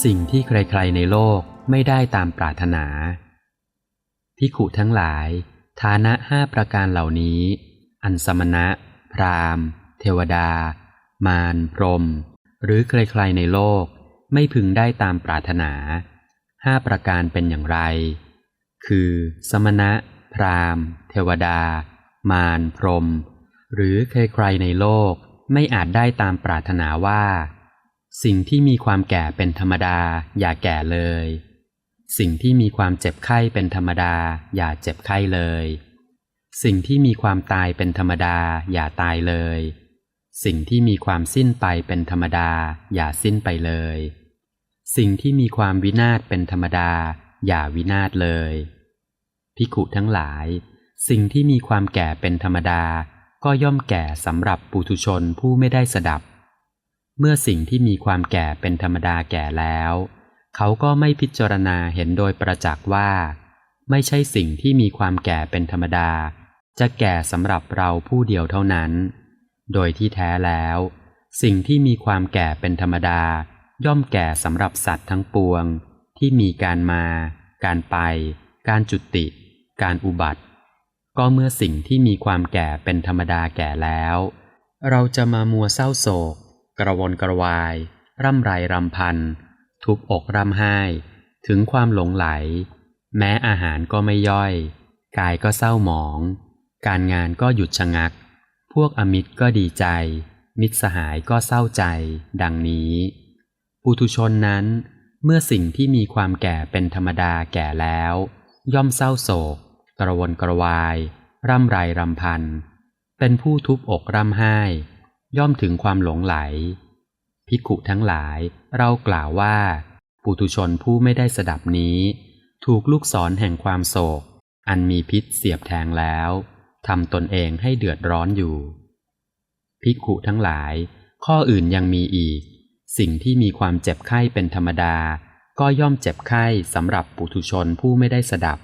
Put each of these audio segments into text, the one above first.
สิ่งที่ใครๆในโลกไม่ได้ตามปรารถนาพิขุทั้งหลาย ฐานะห้าประการเหล่านี้ อันสมณะ พราหมณ์ เทวดา มารพรม หรือใครๆในโลก ไม่พึงได้ตามปรารถนาห้าประการเป็นอย่างไร คือ สมณะ พราหมณ์ เทวดา มารพรม หรือใครๆในโลกไม่อาจได้ตามปรารถนาว่า สิ่งที่มีความแก่เป็นธรรมดา อย่าแก่เลย สิ่งที่มีความเจ็บไข้เป็นธรรมดา อย่าเจ็บไข้เลย สิ่งที่มีความตายเป็นธรรมดา อย่าตายเลย สิ่งที่มีความสิ้นไปเป็นธรรมดา อย่าสิ้นไปเลย สิ่งที่มีความวินาศเป็นธรรมดา อย่าวินาศเลย พิขุทั้งหลาย สิ่งที่มีความแก่เป็นธรรมดา ก็ย่อมแก่สำหรับปุถุชนผู้ไม่ได้สดับ เมื่อสิ่งที่มีความแก่เป็นธรรมดาแก่แล้ว เขาก็ไม่พิจารณาเห็นโดยประจักษ์ว่า ไม่ใช่สิ่งที่มีความแก่เป็นธรรมดา จะแก่สำหรับเราผู้เดียวเท่านั้น โดยที่แท้แล้ว สิ่งที่มีความแก่เป็นธรรมดา ย่อมแก่สำหรับสัตว์ทั้งปวง ที่มีการมา การไป การจุติ การอุบัติ ก็เมื่อสิ่งที่มีความแก่เป็นธรรมดาแก่แล้ว เราจะมามัวเศร้าโศก กระวนกระวาย ร่ำไรรำพัน ทุบอกร่ำไห้ ถึงความหลงไหล แม้อาหารก็ไม่ย่อย กายก็เศร้าหมอง การงานก็หยุดชะงัก พวกอมิตรก็ดีใจ มิตรสหายก็เศร้าใจ ดังนี้ปุถุชนนั้น เมื่อสิ่งที่มีความแก่เป็นธรรมดาแก่แล้ว ย่อมเศร้าโศก กระวนกระวาย ร่ำไรรำพัน เป็นผู้ทุบอกร่ำไห้ ย่อมถึงความหลงไหลภิกุทั้งหลายเรากล่าวว่า ปุถุชนผู้ไม่ได้สดับนี้ ถูกลูกศรแห่งความโศก อันมีพิษเสียบแทงแล้วทำตนเองให้เดือดร้อนอยู่ภิกุทั้งหลาย ข้ออื่นยังมีอีก สิ่งที่มีความเจ็บไข้เป็นธรรมดา ก็ย่อมเจ็บไข้สำหรับปุถุชนผู้ไม่ได้สดับ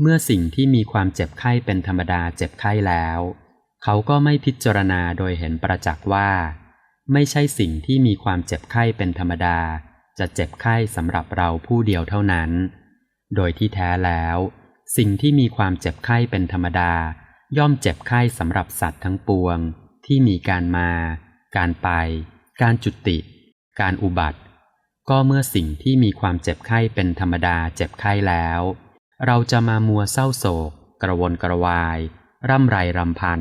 เมื่อสิ่งที่มีความเจ็บไข้เป็นธรรมดาเจ็บไข้แล้ว เขาก็ไม่พิจารณาโดยเห็นประจักษ์ว่า ไม่ใช่สิ่งที่มีความเจ็บไข้เป็นธรรมดา จะเจ็บไข้สำหรับเราผู้เดียวเท่านั้น โดยที่แท้แล้ว สิ่งที่มีความเจ็บไข้เป็นธรรมดา ย่อมเจ็บไข้สำหรับสัตว์ทั้งปวง ที่มีการมา การไป การจุติ การอุบัติ ก็เมื่อสิ่งที่มีความเจ็บไข้เป็นธรรมดาเจ็บไข้แล้ว เราจะมามัวเศร้าโศก กระวนกระวาย ร่ำไรรำพัน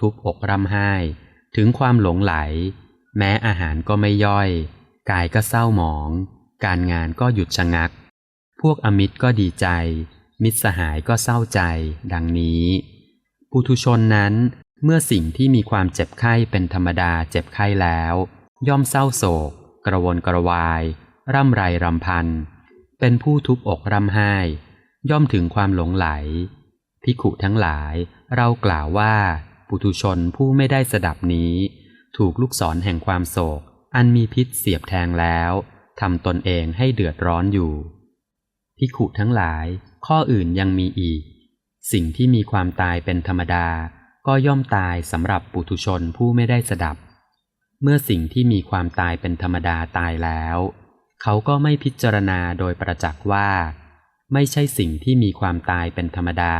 ทุบอกร่ำไห้ ถึงความหลงไหล แม้อาหารก็ไม่ย่อย กายก็เศร้าหมอง การงานก็หยุดชะงัก พวกอมิตรก็ดีใจ มิตรสหายก็เศร้าใจ ดังนี้ ปุถุชนนั้นเมื่อสิ่งที่มีความเจ็บไข้เป็นธรรมดาเจ็บไข้แล้ว ย่อมเศร้าโศก กระวนกระวาย ร่ำไรรำพัน เป็นผู้ทุบอกร่ำไห้ ย่อมถึงความหลงไหลพิขุทั้งหลายเรากล่าวว่า ปุถุชนผู้ไม่ได้สดับนี้ ถูกลูกศรแห่งความโศก อันมีพิษเสียบแทงแล้วทำตนเองให้เดือดร้อนอยู่พิขุทั้งหลาย ข้ออื่นยังมีอีก สิ่งที่มีความตายเป็นธรรมดา ก็ย่อมตายสำหรับปุถุชนผู้ไม่ได้สดับ เมื่อสิ่งที่มีความตายเป็นธรรมดาตายแล้ว เขาก็ไม่พิจารณาโดยประจักษ์ว่า ไม่ใช่สิ่งที่มีความตายเป็นธรรมดา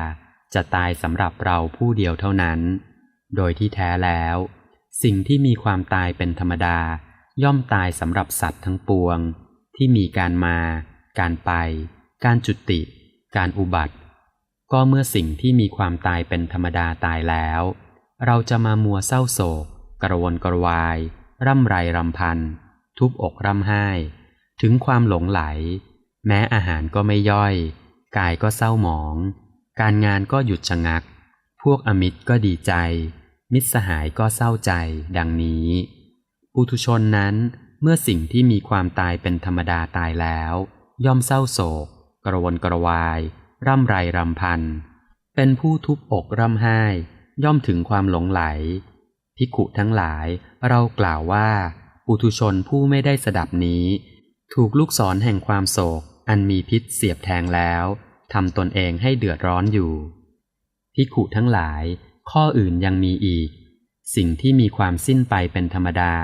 จะตายสำหรับเราผู้เดียวเท่านั้น โดยที่แท้แล้ว สิ่งที่มีความตายเป็นธรรมดา ย่อมตายสำหรับสัตว์ทั้งปวง ที่มีการมา การไป การจุติ การอุบัติ ก็เมื่อสิ่งที่มีความตายเป็นธรรมดาตายแล้ว เราจะมามัวเศร้าโศก กระวนกระวาย ร่ำไรรำพัน ทุบอกร่ำไห้ ถึงความหลงไหล แม้อาหารก็ไม่ย่อย กายก็เศร้าหมอง การงานก็หยุดชะงัก วกอมิตรก็ดีใจ มิตรสหายก็เศร้าใจ ดังนี้ ปุถุชนนั้นเมื่อสิ่งที่มีความตายเป็นธรรมดาตายแล้ว ย่อมเศร้าโศก กระวนกระวาย ร่ำไรรำพัน เป็นผู้ทุบอกร่ำไห้ ย่อมถึงความหลงไหลภิกขุทั้งหลายเรากล่าวว่า ปุถุชนผู้ไม่ได้สดับนี้ ถูกลูกศรแห่งความโศก อันมีพิษเสียบแทงแล้วทำตนเองให้เดือดร้อนอยู่ ภิกขุทั้งหลาย ข้ออื่นยังมีอีก สิ่งที่มีความสิ้นไปเป็นธรรมดา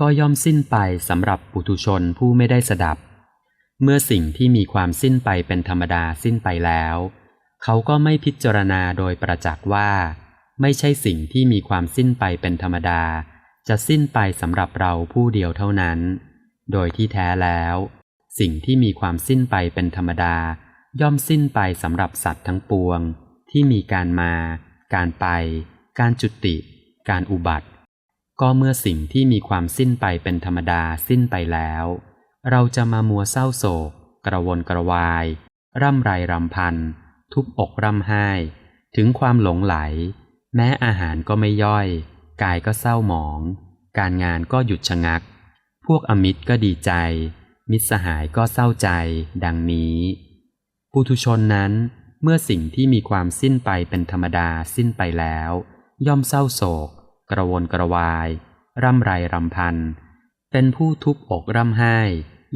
ก็ย่อมสิ้นไปสำหรับปุถุชนผู้ไม่ได้สดับ เมื่อสิ่งที่มีความสิ้นไปเป็นธรรมดาสิ้นไปแล้ว เขาก็ไม่พิจารณาโดยประจักษ์ว่า ไม่ใช่สิ่งที่มีความสิ้นไปเป็นธรรมดา จะสิ้นไปสำหรับเราผู้เดียวเท่านั้น โดยที่แท้แล้ว สิ่งที่มีความสิ้นไปเป็นธรรมดาย่อมสิ้นไปสำหรับสัตว์ทั้งปวง ที่มีการมา การไป การจุติ การอุบัติ ก็เมื่อสิ่งที่มีความสิ้นไปเป็นธรรมดาสิ้นไปแล้ว เราจะมามัวเศร้าโศก กระวนกระวาย ร่ำไรรำพัน ทุบอกร่ำไห้ ถึงความหลงไหล แม้อาหารก็ไม่ย่อย กายก็เศร้าหมอง การงานก็หยุดชะงัก พวกอมิตรก็ดีใจ มิตรสหายก็เศร้าใจ ดังนี้ ปุถุชนนั้น เมื่อสิ่งที่มีความสิ้นไปเป็นธรรมดาสิ้นไปแล้ว ย่อมเศร้าโศก กระวนกระวาย ร่ำไรรำพัน เป็นผู้ทุบอกร่ำไห้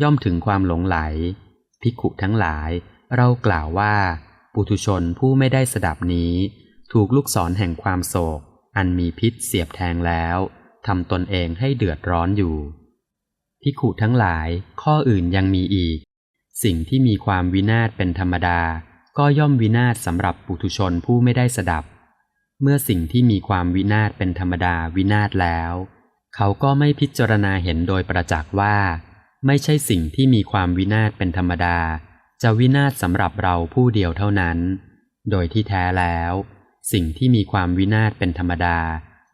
ย่อมถึงความหลงไหลภิกุทั้งหลาย เรากล่าวว่า ปุถุชนผู้ไม่ได้สดับนี้ ถูกลูกศรแห่งความโศก อันมีพิษเสียบแทงแล้วทำตนเองให้เดือดร้อนอยู่ภิกุทั้งหลายข้ออื่นยังมีอีก สิ่งที่มีความวินาศเป็นธรรมดา ก็ย่อมวินาศสำหรับปุถุชนผู้ไม่ได้สดับ เมื่อสิ่งที่มีความวินาศเป็นธรรมดาวินาศแล้ว เขาก็ไม่พิจารณาเห็นโดยประจักษ์ว่า ไม่ใช่สิ่งที่มีความวินาศเป็นธรรมดา จะวินาศสำหรับเราผู้เดียวเท่านั้น โดยที่แท้แล้ว สิ่งที่มีความวินาศเป็นธรรมดา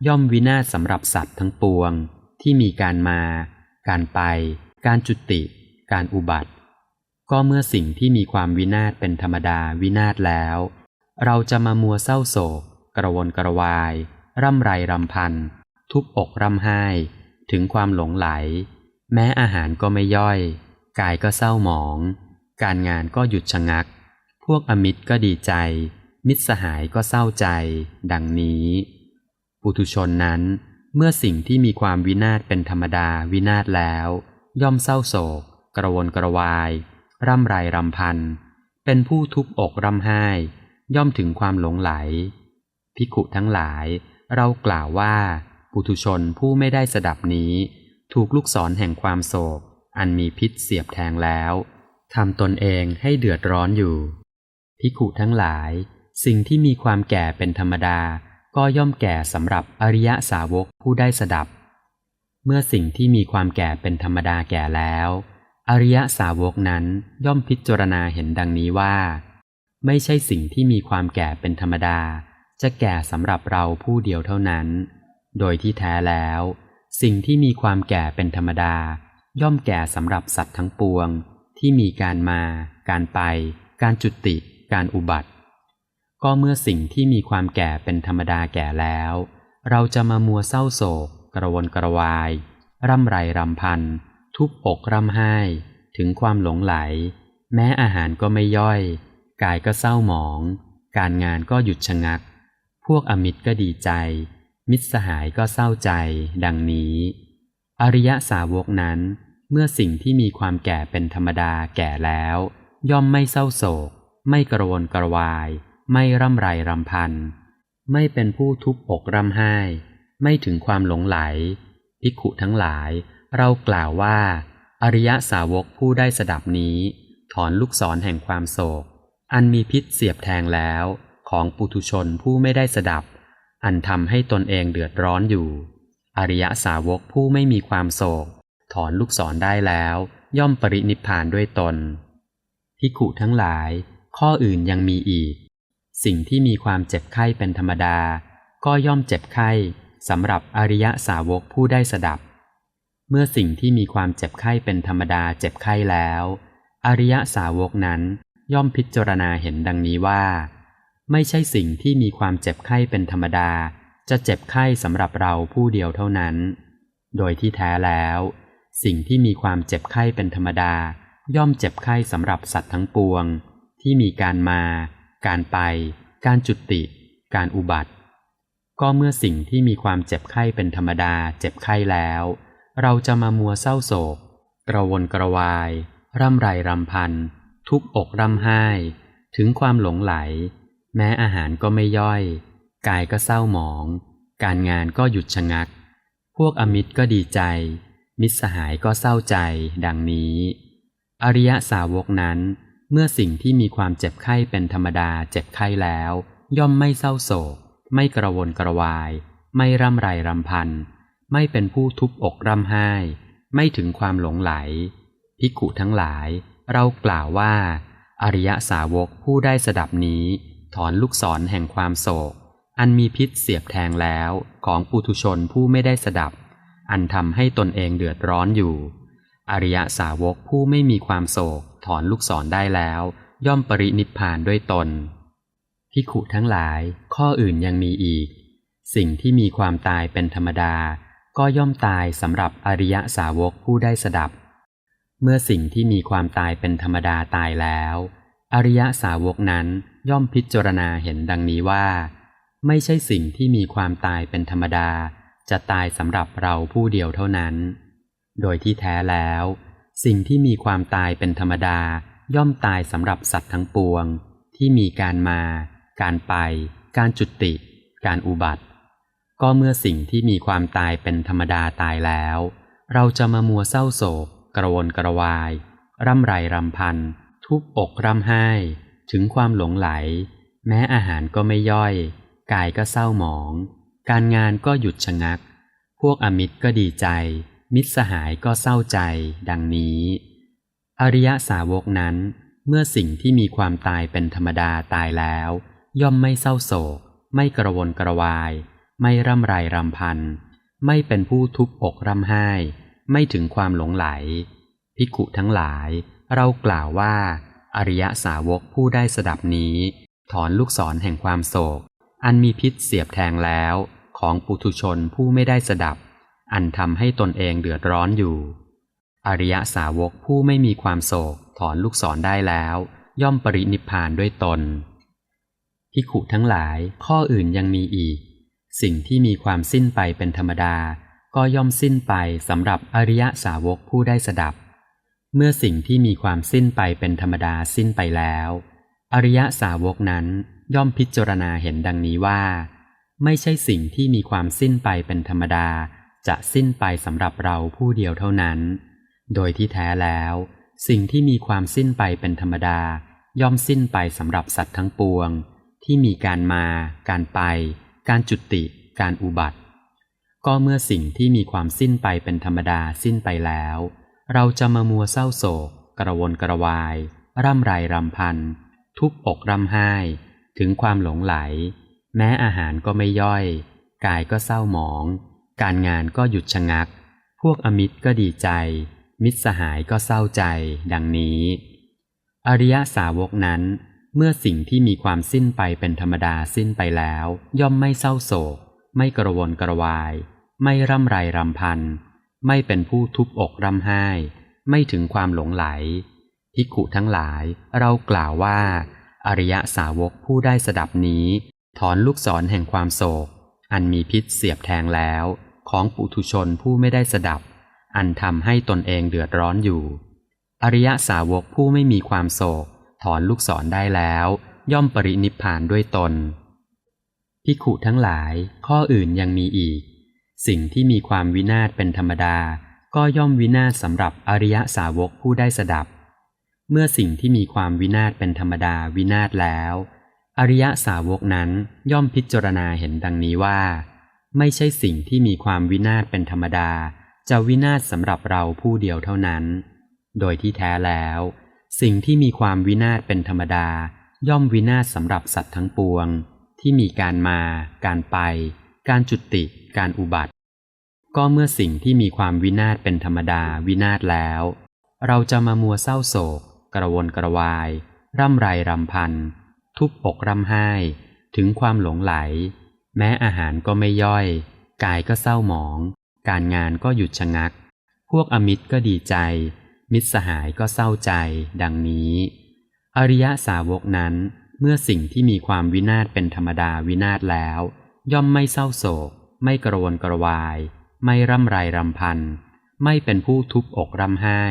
ย่อมวินาศสำหรับสัตว์ทั้งปวง ที่มีการมา การไป การจุติ การอุบัติ ก็เมื่อสิ่งที่มีความวินาศเป็นธรรมดาวินาศแล้ว เราจะมามัวเศร้าโศก กระวนกระวาย ร่ำไรรำพัน ทุบอกร่ำไห้ ถึงความหลงไหล แม้อาหารก็ไม่ย่อย กายก็เศร้าหมอง การงานก็หยุดชะงัก พวกอมิตรก็ดีใจ มิตรสหายก็เศร้าใจ ดังนี้ ปุถุชนนั้น เมื่อสิ่งที่มีความวินาศเป็นธรรมดาวินาศแล้ว ย่อมเศร้าโศก กระวนกระวาย ร่ำไรรำพัน เป็นผู้ทุบอกร่ำไห้ ย่อมถึงความหลงไหลภิกุทั้งหลายเรากล่าวว่า ปุถุชนผู้ไม่ได้สดับนี้ ถูกลูกศรแห่งความโศก อันมีพิษเสียบแทงแล้วทำตนเองให้เดือดร้อนอยู่ภิกุทั้งหลาย สิ่งที่มีความแก่เป็นธรรมดา ก็ย่อมแก่สำหรับอริยสาวกผู้ได้สดับ เมื่อสิ่งที่มีความแก่เป็นธรรมดาแก่แล้ว อริยสาวกนั้นย่อมพิจารณาเห็นดังนี้ว่า ไม่ใช่สิ่งที่มีความแก่เป็นธรรมดา จะแก่สำหรับเราผู้เดียวเท่านั้น โดยที่แท้แล้ว สิ่งที่มีความแก่เป็นธรรมดา ย่อมแก่สำหรับสัตว์ทั้งปวง ที่มีการมา การไป การจุติ การอุบัติ ก็เมื่อสิ่งที่มีความแก่เป็นธรรมดาแก่แล้ว เราจะมามัวเศร้าโศก กระวนกระวาย ร่ำไรรำพัน ทุบอกร่ำไห้ถึงความหลงไหล แม้อาหารก็ไม่ย่อย กายก็เศร้าหมอง การงานก็หยุดชะงัก พวกอมิตรก็ดีใจ มิตรสหายก็เศร้าใจ ดังนี้ อริยสาวกนั้น เมื่อสิ่งที่มีความแก่เป็นธรรมดาแก่แล้ว ย่อมไม่เศร้าโศก ไม่กระวนกระวาย ไม่ร่ำไรรำพัน ไม่เป็นผู้ทุบอกร่ำไห้ ไม่ถึงความหลงไหลภิกขุทั้งหลาย เรากล่าวว่า อริยสาวกผู้ได้สดับนี้ ถอนลูกศรแห่งความโศก อันมีพิษเสียบแทงแล้ว ของปุถุชนผู้ไม่ได้สดับ อันทำให้ตนเองเดือดร้อนอยู่ อริยสาวกผู้ไม่มีความโศก ถอนลูกศรได้แล้ว ย่อมปรินิพพานด้วยตนภิกขุทั้งหลาย ข้ออื่นยังมีอีก สิ่งที่มีความเจ็บไข้เป็นธรรมดา ก็ย่อมเจ็บไข้สำหรับอริยสาวกผู้ได้สดับ เมื่อสิ่งที่มีความเจ็บไข้เป็นธรรมดาเจ็บไข้แล้ว อริยสาวกนั้นย่อมพิจารณาเห็นดังนี้ว่า ไม่ใช่สิ่งที่มีความเจ็บไข้เป็นธรรมดา จะเจ็บไข้สำหรับเราผู้เดียวเท่านั้น โดยที่แท้แล้ว สิ่งที่มีความเจ็บไข้เป็นธรรมดา ย่อมเจ็บไข้สำหรับสัตว์ทั้งปวง ที่มีการมา การไป การจุติ การอุบัติ ก็เมื่อสิ่งที่มีความเจ็บไข้เป็นธรรมดาเจ็บไข้แล้ว เราจะมามัวเศร้าโศก กระวนกระวาย ร่ำไรรำพัน ทุบอกร่ำไห้ ถึงความหลงไหล แม้อาหารก็ไม่ย่อย กายก็เศร้าหมอง การงานก็หยุดชะงัก พวกอมิตรก็ดีใจ มิตรสหายก็เศร้าใจ ดังนี้ อริยสาวกนั้น เมื่อสิ่งที่มีความเจ็บไข้เป็นธรรมดาเจ็บไข้แล้ว ย่อมไม่เศร้าโศก ไม่กระวนกระวาย ไม่ร่ำไรรำพัน ไม่เป็นผู้ทุบอกร่ำไห้ ไม่ถึงความหลงไหลภิกุทั้งหลาย เรากล่าวว่า อริยสาวกผู้ได้สดับนี้ ถอนลูกศรแห่งความโศก อันมีพิษเสียบแทงแล้วของปุถุชนผู้ไม่ได้สดับ อันทำให้ตนเองเดือดร้อนอยู่ อริยสาวกผู้ไม่มีความโศก ถอนลูกศรได้แล้ว ย่อมปรินิพพานด้วยตนพิขุทั้งหลาย ข้ออื่นยังมีอีก สิ่งที่มีความตายเป็นธรรมดา ก็ย่อมตายสำหรับอริยสาวกผู้ได้สดับ เมื่อสิ่งที่มีความตายเป็นธรรมดาตายแล้ว อริยสาวกนั้นย่อมพิจารณาเห็นดังนี้ว่า ไม่ใช่สิ่งที่มีความตายเป็นธรรมดา จะตายสำหรับเราผู้เดียวเท่านั้น โดยที่แท้แล้ว สิ่งที่มีความตายเป็นธรรมดาย่อมตายสำหรับสัตว์ทั้งปวง ที่มีการมา การไป การจุติ การอุบัติ ก็เมื่อสิ่งที่มีความตายเป็นธรรมดาตายแล้ว เราจะมามัวเศร้าโศก กระวนกระวาย ร่ำไรรำพัน ทุบอกร่ำไห้ ถึงความหลงไหล แม้อาหารก็ไม่ย่อย กายก็เศร้าหมอง การงานก็หยุดชะงัก พวกอมิตรก็ดีใจ มิตรสหายก็เศร้าใจ ดังนี้ อริยสาวกนั้น เมื่อสิ่งที่มีความตายเป็นธรรมดาตายแล้ว ย่อมไม่เศร้าโศก ไม่กระวนกระวาย ไม่ร่ำไรรำพัน ไม่เป็นผู้ทุบอกร่ำไห้ ไม่ถึงความหลงไหล ภิกขุทั้งหลาย เรากล่าวว่า อริยสาวกผู้ได้สดับนี้ ถอนลูกศรแห่งความโศก อันมีพิษเสียบแทงแล้ว ของปุถุชนผู้ไม่ได้สดับ อันทำให้ตนเองเดือดร้อนอยู่ อริยสาวกผู้ไม่มีความโศก ถอนลูกศรได้แล้ว ย่อมปรินิพพานด้วยตนภิกขุทั้งหลายข้ออื่นยังมีอีก สิ่งที่มีความสิ้นไปเป็นธรรมดา ก็ย่อมสิ้นไปสำหรับอริยสาวกผู้ได้สดับ เมื่อสิ่งที่มีความสิ้นไปเป็นธรรมดาสิ้นไปแล้ว อริยสาวกนั้นย่อมพิจารณาเห็นดังนี้ว่า ไม่ใช่สิ่งที่มีความสิ้นไปเป็นธรรมดา จะสิ้นไปสำหรับเราผู้เดียวเท่านั้น โดยที่แท้แล้ว สิ่งที่มีความสิ้นไปเป็นธรรมดา ย่อมสิ้นไปสำหรับสัตว์ทั้งปวง ที่มีการมา การไป การจุติ การอุบัติ ก็เมื่อสิ่งที่มีความสิ้นไปเป็นธรรมดาสิ้นไปแล้ว เราจะมามัวเศร้าโศก กระวนกระวาย ร่ำไรรำพัน ทุบอกร่ำไห้ ถึงความหลงไหล แม้อาหารก็ไม่ย่อย กายก็เศร้าหมอง การงานก็หยุดชะงัก พวกอมิตรก็ดีใจ มิตรสหายก็เศร้าใจ ดังนี้ อริยสาวกนั้น เมื่อสิ่งที่มีความสิ้นไปเป็นธรรมดาสิ้นไปแล้ว ย่อมไม่เศร้าโศก ไม่กระวนกระวาย ไม่ร่ำไรรำพัน ไม่เป็นผู้ทุบอกร่ำไห้ ไม่ถึงความหลงไหลภิกขุทั้งหลาย เรากล่าวว่า อริยสาวกผู้ได้สดับนี้ ถอนลูกศรแห่งความโศก อันมีพิษเสียบแทงแล้ว ของปุถุชนผู้ไม่ได้สดับ อันทำให้ตนเองเดือดร้อนอยู่ อริยสาวกผู้ไม่มีความโศก อนลูกศรได้แล้ว ย่อมปรินิพพานด้วยตนภิขุทั้งหลาย ข้ออื่นยังมีอีก สิ่งที่มีความวินาศเป็นธรรมดา ก็ย่อมวินาศสำหรับอริยสาวกผู้ได้สดับ เมื่อสิ่งที่มีความวินาศเป็นธรรมดาวินาศแล้ว อริยสาวกนั้นย่อมพิจารณาเห็นดังนี้ว่า ไม่ใช่สิ่งที่มีความวินาศเป็นธรรมดา จะวินาศสำหรับเราผู้เดียวเท่านั้น โดยที่แท้แล้ว สิ่งที่มีความวินาศเป็นธรรมดา ย่อมวินาศสำหรับสัตว์ทั้งปวง ที่มีการมา การไป การจุติ การอุบัติ ก็เมื่อสิ่งที่มีความวินาศเป็นธรรมดาวินาศแล้ว เราจะมามัวเศร้าโศก กระวนกระวาย ร่ำไรรำพัน ทุบอกร่ำไห้ ถึงความหลงไหล แม้อาหารก็ไม่ย่อย กายก็เศร้าหมอง การงานก็หยุดชะงัก พวกอมิตรก็ดีใจ มิตรสหายก็เศร้าใจ ดังนี้ อริยสาวกนั้นเมื่อสิ่งที่มีความวินาศเป็นธรรมดาวินาศแล้ว ย่อมไม่เศร้าโศก ไม่กระวนกระวาย ไม่ร่ำไรรำพัน ไม่เป็นผู้ทุบอกร่ำไห้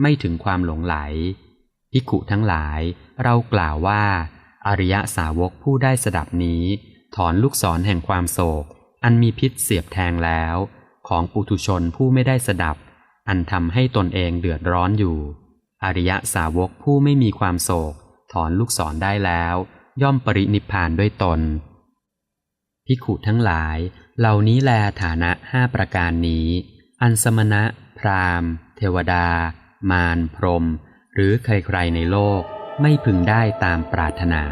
ไม่ถึงความหลงไหลภิกขุทั้งหลาย เรากล่าวว่า อริยสาวกผู้ได้สดับนี้ ถอนลูกศรแห่งความโศก อันมีพิษเสียบแทงแล้ว ของปุถุชนผู้ไม่ได้สดับ อันทำให้ตนเองเดือดร้อนอยู่ อริยะสาวกผู้ไม่มีความโศก ถอนลูกศรได้แล้ว ย่อมปรินิพานด้วยตนภิขุทั้งหลาย เหล่านี้แลฐานะห้าประการนี้ อันสมณะ พราหมณ์ เทวดา มาร พรม หรือใครๆในโลกไม่พึงได้ตามปรารถนา